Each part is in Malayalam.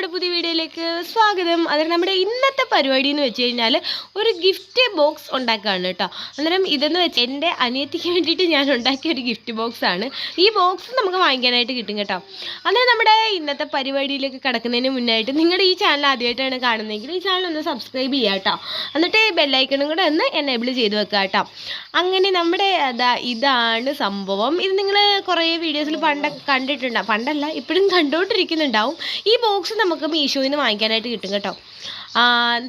നമ്മുടെ പുതിയ വീഡിയോയിലേക്ക് സ്വാഗതം. അതായത് നമ്മുടെ ഇന്നത്തെ പരിപാടി എന്ന് വെച്ച് കഴിഞ്ഞാൽ ഒരു ഗിഫ്റ്റ് ബോക്സ് ഉണ്ടാക്കുകയാണ് കേട്ടോ. അന്നേരം ഇതെന്ന് വെച്ച് എന്റെ അനിയത്തിക്ക് വേണ്ടിയിട്ട് ഞാൻ ഉണ്ടാക്കിയ ഒരു ഗിഫ്റ്റ് ബോക്സ് ആണ്. ഈ ബോക്സ് നമുക്ക് വാങ്ങിക്കാനായിട്ട് കിട്ടും കേട്ടോ. അന്നേരം നമ്മുടെ ഇന്നത്തെ പരിപാടിയിലേക്ക് കിടക്കുന്നതിന് മുന്നായിട്ട് നിങ്ങളുടെ ഈ ചാനൽ ആദ്യമായിട്ടാണ് കാണുന്നതെങ്കിൽ ഈ ചാനൽ ഒന്ന് സബ്സ്ക്രൈബ് ചെയ്യുക കേട്ടോ. എന്നിട്ട് ബെല്ലൈക്കണും കൂടെ ഒന്ന് എനേബിൾ ചെയ്ത് വെക്കുക കേട്ടോ. അങ്ങനെ നമ്മുടെ അതാ ഇതാണ് സംഭവം. ഇത് നിങ്ങൾ കുറേ വീഡിയോസിൽ പണ്ടൊക്കെ കണ്ടിട്ടുണ്ടാവും പണ്ടല്ല ഇപ്പോഴും കണ്ടുകൊണ്ടിരിക്കുന്നുണ്ടാവും ഈ ബോക്സ് നമുക്ക് മീഷോയിൽ നിന്ന് വാങ്ങിക്കാനായിട്ട് കിട്ടും കേട്ടോ.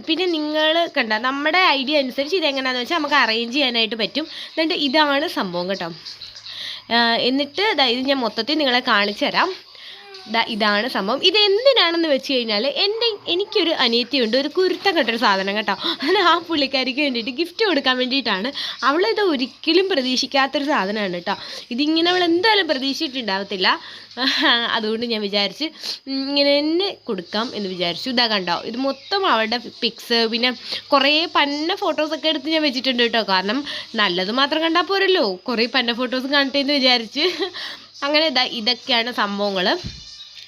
പിന്നെ നിങ്ങൾ കണ്ട നമ്മുടെ ഐഡിയ അനുസരിച്ച് ഇതെങ്ങനെയാണെന്ന് വെച്ചാൽ നമുക്ക് അറേഞ്ച് ചെയ്യാനായിട്ട് പറ്റും. എന്നിട്ട് ഇതാണ് സംഭവം കേട്ടോ. എന്നിട്ട് ഇത് ഞാൻ മൊത്തത്തിൽ നിങ്ങളെ കാണിച്ചു തരാം. ഇതാണ് സംഭവം. ഇത് എന്തിനാണെന്ന് വെച്ച് കഴിഞ്ഞാൽ എന്റെ എനിക്കൊരു അനിയത്തിയുണ്ട് ഒരു കുരുത്തം കെട്ടൊരു സാധനം കേട്ടോ. അത് ആ പുള്ളിക്കാരിക്ക് വേണ്ടിയിട്ട് ഗിഫ്റ്റ് കൊടുക്കാൻ വേണ്ടിയിട്ടാണ്. അവളിത് ഒരിക്കലും പ്രതീക്ഷിക്കാത്തൊരു സാധനമാണ് കേട്ടോ. ഇതിങ്ങനെ അവൾ എന്തായാലും പ്രതീക്ഷിച്ചിട്ടുണ്ടാവത്തില്ല. അതുകൊണ്ട് ഞാൻ വിചാരിച്ച് ഇങ്ങനെ തന്നെ കൊടുക്കാം എന്ന് വിചാരിച്ചു. ഇതാ കണ്ടോ ഇത് മൊത്തം അവളുടെ പിക്സ് പിന്നെ കുറേ പന്ന ഫോട്ടോസൊക്കെ എടുത്ത് ഞാൻ വെച്ചിട്ടുണ്ട് കേട്ടോ. കാരണം നല്ലത് മാത്രം കണ്ടാൽ പോരല്ലോ. കുറേ പന്ന ഫോട്ടോസ് കാണട്ടെ എന്ന് വിചാരിച്ച്. അങ്ങനെ ഇതാ ഇതൊക്കെയാണ് സംഭവങ്ങൾ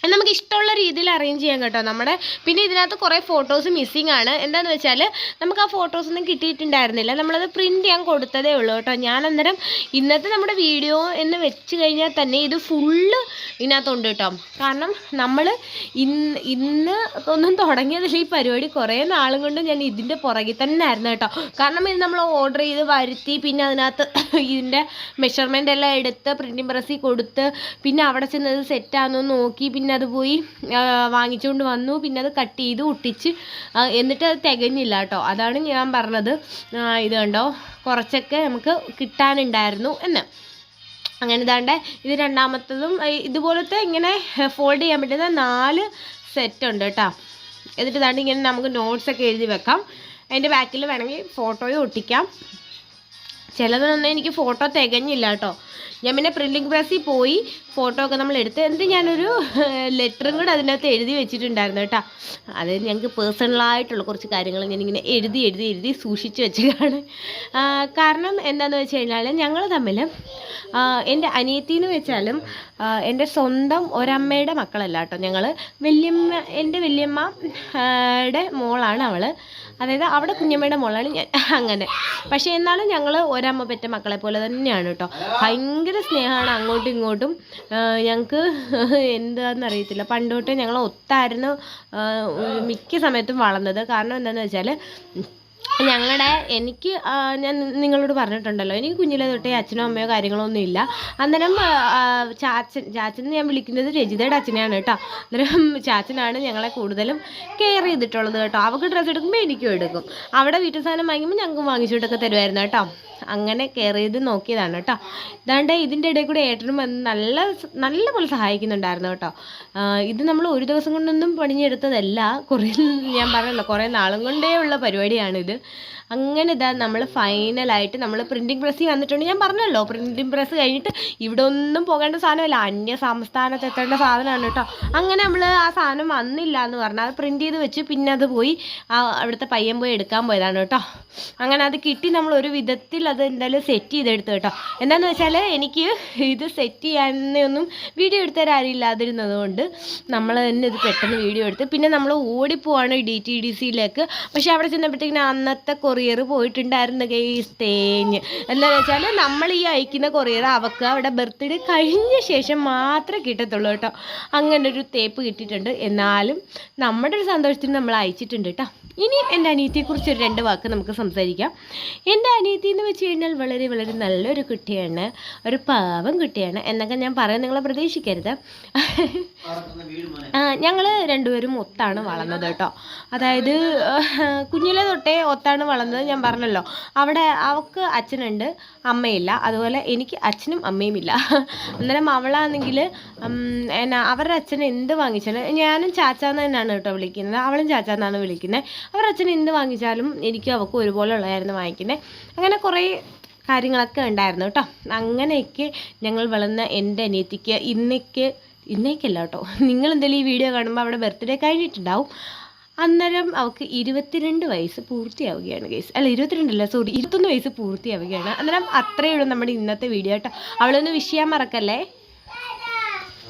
അത് നമുക്ക് ഇഷ്ടമുള്ള രീതിയിൽ അറേഞ്ച് ചെയ്യാം കേട്ടോ നമ്മുടെ. പിന്നെ ഇതിനകത്ത് കുറേ ഫോട്ടോസ് മിസ്സിംഗ് ആണ്. എന്താണെന്ന് വെച്ചാൽ നമുക്ക് ആ ഫോട്ടോസ് ഒന്നും കിട്ടിയിട്ടുണ്ടായിരുന്നില്ല. നമ്മളത് പ്രിന്റ് ചെയ്യാൻ കൊടുത്തതേ ഉള്ളൂ കേട്ടോ. ഞാൻ അന്നേരം ഇന്നത്തെ നമ്മുടെ വീഡിയോ എന്ന് വെച്ച് കഴിഞ്ഞാൽ തന്നെ ഇത് ഫുള്ള് ഇതിനകത്തുണ്ട് കേട്ടോ. കാരണം നമ്മൾ ഇന്ന് ഇന്ന് ഒന്നും തുടങ്ങിയതിൽ ഈ പരിപാടി കുറേ നാളും കൊണ്ട് ഞാൻ ഇതിന്റെ പുറകിൽ തന്നെ ആയിരുന്നു കേട്ടോ. കാരണം ഇത് നമ്മൾ ഓർഡർ ചെയ്ത് വരുത്തി പിന്നെ അതിനകത്ത് ഇതിന്റെ മെഷർമെന്റ് എല്ലാം എടുത്ത് പ്രിന്റിംഗ് പ്രസ്സിൽ കൊടുത്ത് പിന്നെ അവിടെ ചെന്നത് സെറ്റാണെന്ന് നോക്കി പിന്നെ അത് പോയി വാങ്ങിച്ചുകൊണ്ട് വന്നു. പിന്നെ അത് കട്ട് ചെയ്ത് ഒട്ടിച്ച് എന്നിട്ട് അത് തികഞ്ഞില്ല കേട്ടോ അതാണ് ഞാൻ പറഞ്ഞത്. ഇത് കണ്ടോ? കുറച്ചൊക്കെ നമുക്ക് കിട്ടാനുണ്ടായിരുന്നു എന്ന്. അങ്ങനെ ഇതാണ്ട്. ഇത് രണ്ടാമത്തതും ഇതുപോലത്തെ ഇങ്ങനെ ഫോൾഡ് ചെയ്യാൻ പറ്റുന്ന നാല് സെറ്റ് ഉണ്ട് കേട്ടോ എന്നിട്ട് ഇതാണ്ട് ഇങ്ങനെ നമുക്ക് നോട്ട്സൊക്കെ എഴുതി വെക്കാം. അതിന്റെ ബാക്കിൽ വേണമെങ്കിൽ ഫോട്ടോയും ഒട്ടിക്കാം. ചിലതൊന്നും എനിക്ക് ഫോട്ടോ തികഞ്ഞില്ല കേട്ടോ. ഞാൻ പിന്നെ പ്രിന്റിംഗ് പ്രസ്സിൽ പോയി ഫോട്ടോ ഒക്കെ നമ്മൾ എടുത്ത് എന്നിട്ട് ഞാനൊരു ലെറ്ററും കൂടെ അതിനകത്ത് എഴുതി വെച്ചിട്ടുണ്ടായിരുന്നു കേട്ടോ. അത് ഞങ്ങൾക്ക് പേഴ്സണലായിട്ടുള്ള കുറച്ച് കാര്യങ്ങൾ ഞാനിങ്ങനെ എഴുതി എഴുതി എഴുതി സൂക്ഷിച്ച് വെച്ചതാണ്. കാരണം എന്താണെന്ന് വെച്ച് കഴിഞ്ഞാൽ ഞങ്ങൾ തമ്മിൽ എന്റെ അനിയത്തി എന്ന് വെച്ചാലും എന്റെ സ്വന്തം ഒരമ്മയുടെ മക്കളല്ല കേട്ടോ ഞങ്ങൾ വല്യമ്മ എന്റെ വല്യമ്മയുടെ മോളാണ് അവൾ അതായത് അവിടെ കുഞ്ഞമ്മയുടെ മോളാണ് ഞാൻ. അങ്ങനെ. പക്ഷേ എന്നാലും ഞങ്ങൾ ഒരമ്മ പെറ്റ മക്കളെ പോലെ തന്നെയാണ് കേട്ടോ. ഭയങ്കര സ്നേഹമാണ് അങ്ങോട്ടും ഇങ്ങോട്ടും. ഞങ്ങൾക്ക് എന്താണെന്ന് അറിയത്തില്ല. പണ്ടോട്ടേ ഞങ്ങൾ ഒത്തായിരുന്നു മിക്ക സമയത്തും വളർന്നത്. കാരണം എന്താണെന്ന് വെച്ചാൽ ഞങ്ങളുടെ എനിക്ക് ഞാൻ നിങ്ങളോട് പറഞ്ഞിട്ടുണ്ടല്ലോ. എനിക്ക് കുഞ്ഞിലെ തൊട്ടേ അച്ഛനോ അമ്മയോ കാര്യങ്ങളോ ഒന്നും ഇല്ല. അന്നേരം ചാച്ചൻ ചാച്ചൻ ഞാൻ വിളിക്കുന്നത് രജിതയുടെ അച്ഛനെയാണ് കേട്ടോ. അന്നേരം ചാച്ചനാണ് ഞങ്ങളെ കൂടുതലും കെയർ ചെയ്തിട്ടുള്ളത് കേട്ടോ. അവൾക്ക് ഡ്രസ്സ് എടുക്കുമ്പോൾ എനിക്കും എടുക്കും. അവിടെ വീട്ടിൽ സാധനം വാങ്ങിക്കുമ്പോൾ ഞങ്ങൾക്ക് വാങ്ങിച്ചുകൊണ്ടൊക്കെ തരുമായിരുന്നു കേട്ടോ. അങ്ങനെ കെയർ ചെയ്ത് നോക്കിയതാണ് കേട്ടോ. ഇതാണ്ട് ഇതിന്റെ ഇടയിൽ കൂടെ ഏട്ടനും വന്ന് നല്ല നല്ല പോലെ സഹായിക്കുന്നുണ്ടായിരുന്നു കേട്ടോ. ഇത് നമ്മൾ ഒരു ദിവസം കൊണ്ടൊന്നും പണിഞ്ഞെടുത്തതല്ല കുറേ ഞാൻ പറഞ്ഞല്ലോ കുറേ നാളും കൊണ്ടേ ഉള്ള പരിപാടിയാണിത്. അങ്ങനെ ഇതാ നമ്മൾ ഫൈനലായിട്ട് നമ്മൾ പ്രിന്റിംഗ് പ്രസ്സിൽ വന്നിട്ടുണ്ട്. ഞാൻ പറഞ്ഞല്ലോ പ്രിന്റിംഗ് പ്രസ് കഴിഞ്ഞിട്ട് ഇവിടെ ഒന്നും പോകേണ്ട സാധനമല്ല. അന്യ സംസ്ഥാനത്ത് എത്തേണ്ട സാധനമാണ് കേട്ടോ അങ്ങനെ നമ്മൾ ആ സാധനം വന്നില്ല എന്ന് പറഞ്ഞാൽ അത് പ്രിന്റ് ചെയ്ത് വെച്ച് പിന്നെ അത് പോയി അവിടുത്തെ പയ്യൻ പോയി എടുക്കാൻ പോയതാണ് കേട്ടോ അങ്ങനെ അത് കിട്ടി. നമ്മൾ ഒരു വിധത്തിൽ അത് എന്തായാലും സെറ്റ് ചെയ്തെടുത്തു കേട്ടോ എന്താണെന്ന് വെച്ചാൽ എനിക്ക് ഇത് സെറ്റ് ചെയ്യാനൊന്നും വീഡിയോ എടുത്ത ആരും ഇല്ലാതിരുന്നത് കൊണ്ട് നമ്മൾ തന്നെ ഇത് പെട്ടെന്ന് വീഡിയോ എടുത്ത് പിന്നെ നമ്മൾ ഓടിപ്പോവാണ് ഡി ടി ഡി സിയിലേക്ക് പക്ഷേ അവിടെ ചെന്നപ്പോഴത്തേക്കിനും അന്നത്തെ കൊറിയർ പോയിട്ടുണ്ടായിരുന്നു കേസ് തേഞ്ഞ് എന്താണെന്ന് വെച്ചാൽ നമ്മൾ ഈ അയക്കുന്ന കൊറിയർ അവൾക്ക് അവിടെ ബർത്ത്ഡേ കഴിഞ്ഞ ശേഷം മാത്രമേ കിട്ടത്തുള്ളൂ കേട്ടോ. അങ്ങനെ ഒരു തേപ്പ് കിട്ടിയിട്ടുണ്ട്. എന്നാലും നമ്മുടെ ഒരു സന്തോഷത്തിന് നമ്മൾ അയച്ചിട്ടുണ്ട് കേട്ടോ. ഇനി എന്റെ അനിയത്തിയെക്കുറിച്ച് ഒരു രണ്ട് വാക്ക് നമുക്ക് സംസാരിക്കാം. എന്റെ അനിയത്തി എന്ന് വെച്ച് കഴിഞ്ഞാൽ വളരെ വളരെ നല്ലൊരു കുട്ടിയാണ്. ഒരു പാവം കുട്ടിയാണ്. എന്നൊക്കെ ഞാൻ പറയാൻ നിങ്ങളെ പ്രതീക്ഷിക്കരുത്. ഞങ്ങൾ രണ്ടുപേരും ഒത്താണ് വളർന്നത് കേട്ടോ. അതായത് കുഞ്ഞിലെ തൊട്ടേ ഒത്താണ് വളർന്നത്. ഞാൻ പറഞ്ഞല്ലോ. അവിടെ അവൾക്ക് അച്ഛനുണ്ട് അമ്മയില്ല. അതുപോലെ എനിക്ക് അച്ഛനും അമ്മയും ഇല്ല. അന്നേരം അവളാണെങ്കിൽ എന്നാ അവരുടെ അച്ഛൻ എന്ത് വാങ്ങിച്ചാലും ഞാനും ചാച്ചാന്ന് തന്നെയാണ് കേട്ടോ വിളിക്കുന്നത്. അവളും ചാച്ചാന്നാണ് വിളിക്കുന്നത്. അവരുടെ അച്ഛൻ എന്ത് വാങ്ങിച്ചാലും എനിക്കും അവൾക്കും ഒരുപോലെ ഉള്ളതായിരുന്നു വാങ്ങിക്കുന്നത്. അങ്ങനെ കുറേ കാര്യങ്ങളൊക്കെ ഉണ്ടായിരുന്നു കേട്ടോ. അങ്ങനെയൊക്കെ ഞങ്ങൾ വളർന്ന എന്റെ അനിയത്തിക്ക് ഇന്നേക്ക് ഇന്നേക്കല്ല കേട്ടോ. നിങ്ങൾ എന്തായാലും ഈ വീഡിയോ കാണുമ്പോൾ അവിടെ ബർത്ത്ഡേ കഴിഞ്ഞിട്ടുണ്ടാവും. അന്നേരം അവൾക്ക് ഇരുപത്തിരണ്ട് വയസ്സ് പൂർത്തിയാവുകയാണ് കേസ് അല്ല ഇരുപത്തിരണ്ടല്ല സോറി ഇരുപത്തൊന്ന് വയസ്സ് പൂർത്തിയാവുകയാണ്. അന്നേരം അത്രയേ ഉള്ളൂ നമ്മുടെ ഇന്നത്തെ വീഡിയോ കേട്ടോ. അവളൊന്ന് വിഷ് ചെയ്യാൻ മറക്കല്ലേ?